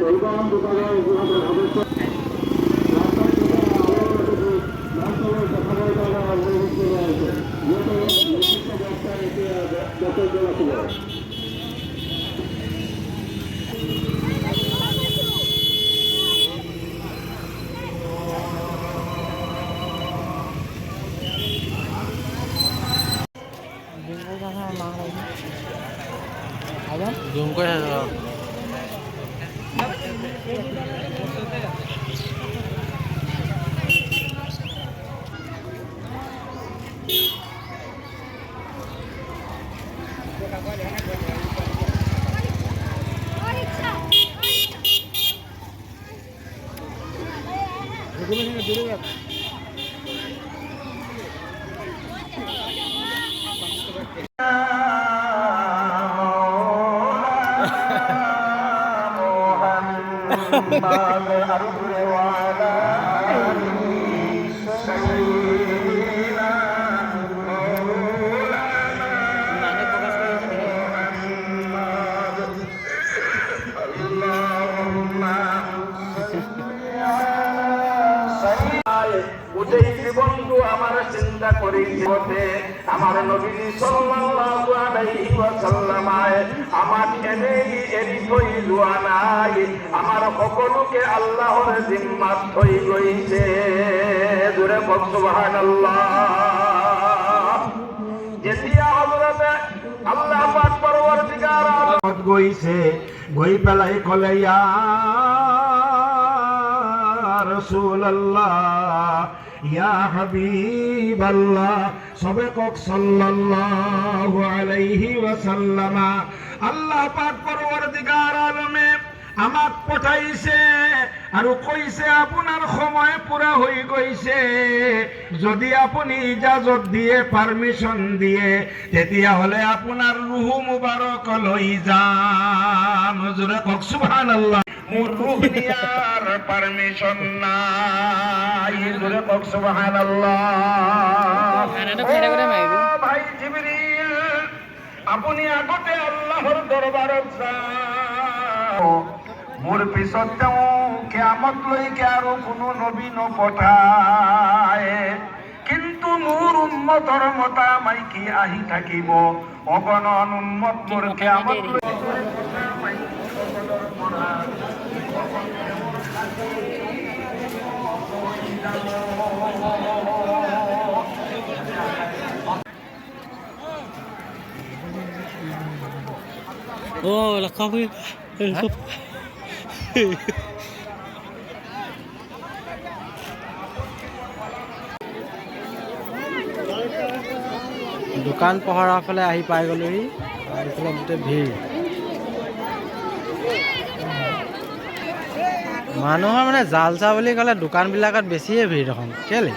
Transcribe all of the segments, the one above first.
এবং محمد أرجو وعلى আমার নাই। সকলোকে আল্লাহর জিম্মাত থই লইছে জোরে বল, সুবহানাল্লাহ। যেতিয়া হযরতে আল্লাহ পাক পরবর্তীকার গইছে পেলাই কলে, ইয়া রাসূলুল্লাহ ইয়া হাবিবাল্লাহ, সবে কক সাল্লাল্লাহু আলাইহি আল্লাহ পাক পরবর্তীকার আলমে আমাক পঠাইছে আৰু কৈছে আপোনাৰ সময় পুৰা হৈ গৈছে যদি আপুনি ইজাজত দিয়ে পাৰ্মিশ্যন দিয়ে তেতিয়াহ'লে আপোনাৰ ৰুহু মুবাৰক লৈ যাম কওক আল্লাহ মুরুখ নিয়ার পারমিশন নাই। জোরে কক সুবহানাল্লাহ। ভাই জিবরিল আপনি আগতে আল্লাহর দরবারত যান। মোর পিছত তেওঁ কেয়ামত লৈকে আৰু কোনো নবী নপঠায়। কিন্তু মোৰ উন্মতৰ মতা মাইকী আহি থাকিব? অগণন উন্মত মোৰ কেয়ামত লৈকে Oh, không đi. দোকান পোহাৰৰ ফালে আহি পাই গ'লোহি এইফালে গোটেই ভিৰ মানুহৰ মানে জালচা বুলি ক'লে দোকানবিলাকত বেছিয়ে ভিৰ দেখোন কেলে?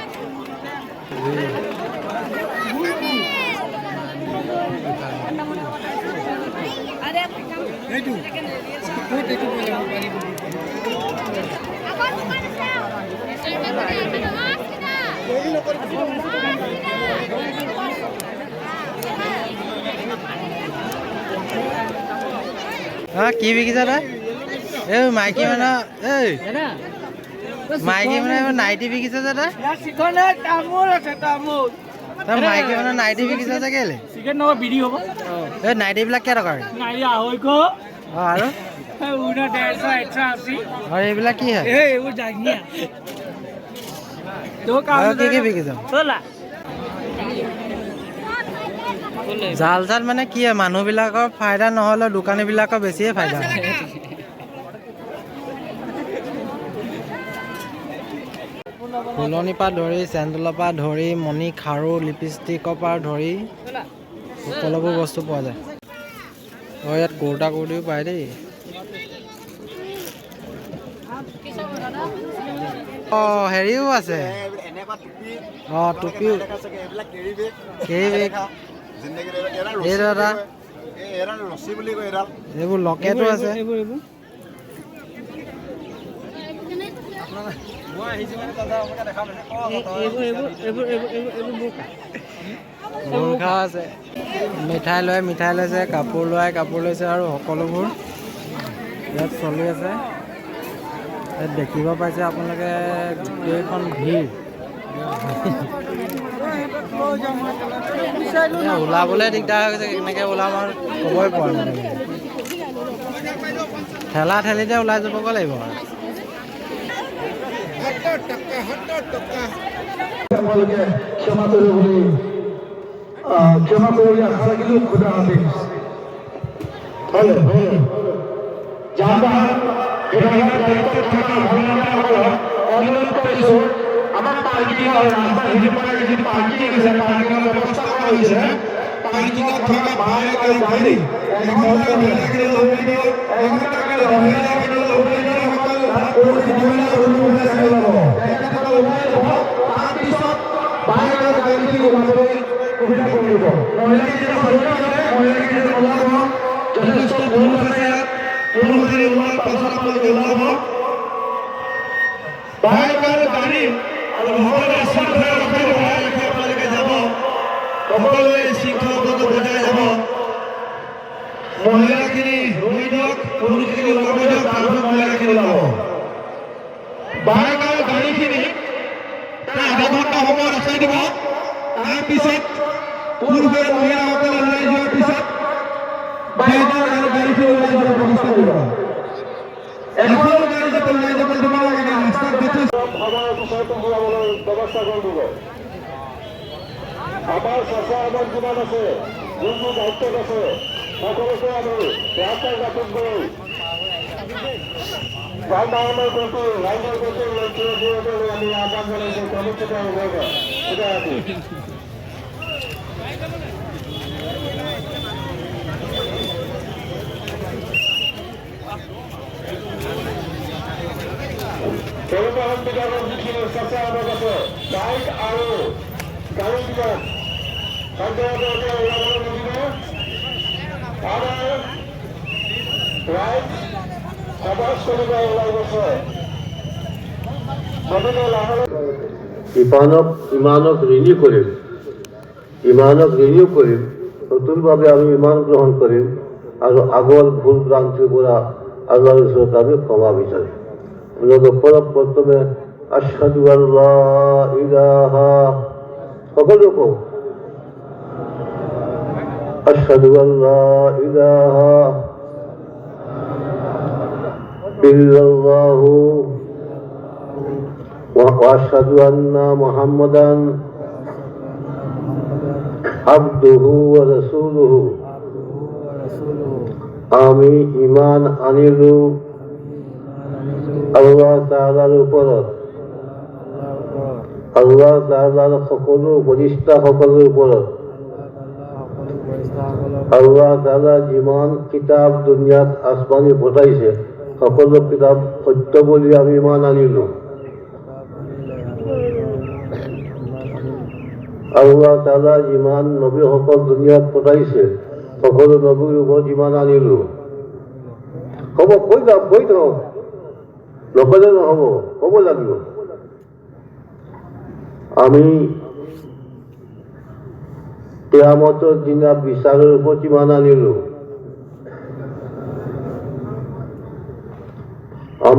কি বিকিছা তই? এই মাইকী মানুহ এই মাইকী মানে নাইটি বিকিছে চিকনে তামোল আছে তামোল। মাইকী মানুহ নাইটি বিকিছে যে কেলে? চিকেন নহয় বিড়ি হ'ব। এই নাইটিবিলাক কেই টকা নাইৰি আঢ়ৈশ। অঁ আৰু? এইবিলাক কি হয়? কি কি বিকিছ? জাল চাল মানে কি মানুহবিলাকৰ ফাইদা নহ'লেও দোকানীবিলাকৰ বেছিয়ে ফাইদা ফুলনিৰ পৰা ধৰি চেণ্ডেলৰ পৰা ধৰি মণি খাৰু লিপষ্টিকৰ পৰা ধৰি সকলোবোৰ বস্তু পোৱা যায়। আৰু ইয়াত কুৰ্তা কুৰ্তিও পায় দেই। অঁ হেৰিও আছে। অঁ টুপিও। এইবোৰ লকেটো আছে। বোৰখা আছে। মিঠাই লয় মিঠাই লৈছে কাপোৰ লয় কাপোৰ লৈছে আৰু সকলোবোৰ। ইয়াত চলি আছে। ইয়াত দেখিব পাইছে আপোনালোকে গোটেইখন ভিৰ। ওলাবলৈ দিগদাৰ হৈ গৈছে কেনেকৈ ওলাম আৰু ক'বই পৰা মানে ঠেলা ঠেলিতে ওলাই যাবগৈ লাগিব আৰু। তেওঁলোকে ক্ষমা কৰিব বুলি ক্ষমা কৰিবলৈ আশা ৰাখিলোঁ খুদা হাফিজ হয় হয় যান বাহন বিভাগৰ দায়িত্বত থকা মহিলাসকলক অনুৰোধ কৰিছোঁ আমাৰ পাৰ্কিঙৰ ৰাস্তা হেৰি পৰা যি পাৰ্কিং আছে পাৰ্কিঙৰ ব্যৱস্থা কৰা হৈছে পাৰ্কিঙত থকা বাইক আৰু গাড়ী এঘণ্টা মহিলাখিনি লৈ দিয়ক এঘণ্টাকে মহিলাখিনি লৈ দিয়ক পুৰুষ মহিলা পুৰুষ ওলাব তেখেতসকল ওলাই যাব তাৰপিছত বাইক আৰু গাড়ীখিনি ওলাবলৈ সুবিধা কৰি দিব মহিলাখিনি সৰুকে আছে মহিলাখিনি ওলাব যথেষ্ট পুৰুষ আছে ইয়াত পুৰুষখিনি ওলোৱাৰ পাছত আপোনালোকে ওলাব বাইক আৰু গাড়ী আৰু সকলোৱে ৰাখি আপোনালোকে যাব মহিলাখিনি ৰৈ দিয়ক বাইক আৰু গাড়ীখিনি আধা ঘণ্টা সময় ৰখাই দিব। তাৰপিছত পুৰুষ মহিলাসকলে ওলাই যোৱাৰ পিছত বাইক আৰু গাড়ীখিনি ওলাই যোৱাৰ ব্যৱস্থা কৰিব। ওলাই যাব দিব লাগে ব্যৱস্থা কৰি দিব। আমাৰ চেঁচা আমাৰ যিমান আছে যোনবোৰ দায়িত্বত আছে, সকলোকে আমি ৰাস্তাৰ ঘাটত গৈ বাহনৰ প্ৰতি ৰাইজৰ প্ৰতি লক্ষ্য দিবলৈ আমি আহ্বান জনাইছোঁ কমিটিৰ ওপৰত খুদা হাফিজ পৰিবহণ বিভাগৰ যিখিনি চেঁচা আমাৰ আছে বাইক আৰু গাড়ী বিলাক সন্দেহতে ইমানক ইমানক ঋণী কৰিম। ইমানক ঋণীও কৰিম। নতুনভাৱে আমি ইমান গ্ৰহণ কৰিম আৰু আগৰ ভুল ভ্ৰান্তিৰ পৰা আল্লাহৰ ওচৰত আমি ক্ষমা বিচাৰিম। আপোনালোকে পৰম প্ৰথমে আশ্বাদু আল্লাহ ইলাহা। সকলো কওঁ। আশ্বাদু আল্লাহ ইলাহা। ইল্লাল্লাহু وأشهد أن محمدا عبده ورسوله আমি ইমান আনিলো আল্লাহ তালাৰ ওপৰত আল্লাহ তালাৰ সকলো বৰিষ্ঠাসকলৰ ওপৰত আল্লাহ তালা যিমান কিতাপ দুনিয়াত আসমানি পঠাইছে সকলো কিতাপ সত্য বুলি আমি ইমান আনিলো। আল্লাহ তালা যিমান নবীসকল দুনিয়াত পঠাইছে, সকলো নবীৰ ওপৰত যিমান আনিলো। হ'ব, কৈ যাওক কৈ থাকক নকলে নহ'ব, ক'ব লাগিব। আমি কেয়ামতৰ দিনা বিচাৰৰ ওপৰত যিমান আনিলো।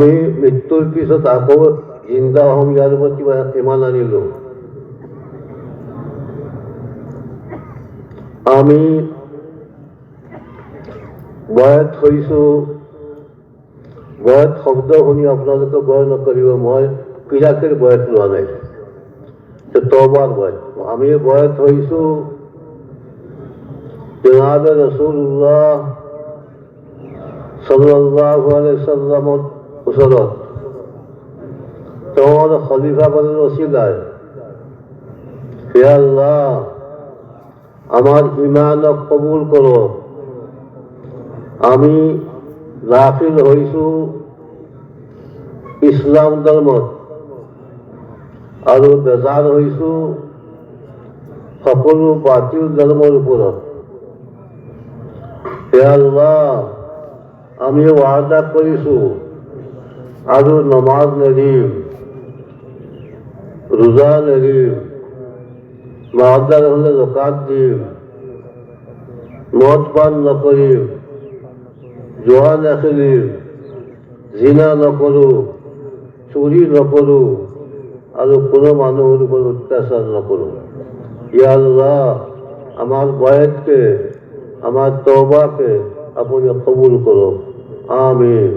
আমি মৃত্যুৰ পিছত আকৌ জিন্দা হম ইয়াৰ ওপৰত কিবা ইমান আনিলো। আমি বয়াত হৈছোঁ বয়াত শব্দ শুনি আপোনালোকে বয় নকৰিব, মই পিৰাকেৰ বয়াত লোৱা নাই। তবাৰ বয়াত। আমি বয়াত হৈছোঁ জনাব ৰসুল্লাহ সাল্লাল্লাহু আলাইহি সাল্লামৰ ওচৰত তেওঁৰ খলিফাগণৰ অচিলায় হে আল্লাহ আমার ইমানক কবুল করো আমি দাখিল হইছো ইছলাম ধৰ্মত আৰু বেজাৰ হৈছো সকলো বাতিল ধৰ্মৰ ওপৰত। হে আল্লাহ, আমি ৱাদা কৰিছো। আৰু নমাজ নেৰিম ৰোজা নেৰিম মাহদার হলে জকাত দিম মদ পান নকৰিম জোৱা নেখেলিম জিনা নকৰোঁ চুৰি নকৰোঁ আৰু কোনো মানুহৰ ওপৰত অত্যাচাৰ নকৰোঁ ইয়া আল্লাহ আমাৰ বয়সকে আমাৰ তবাকে আপুনি কবুল কৰক আমিন।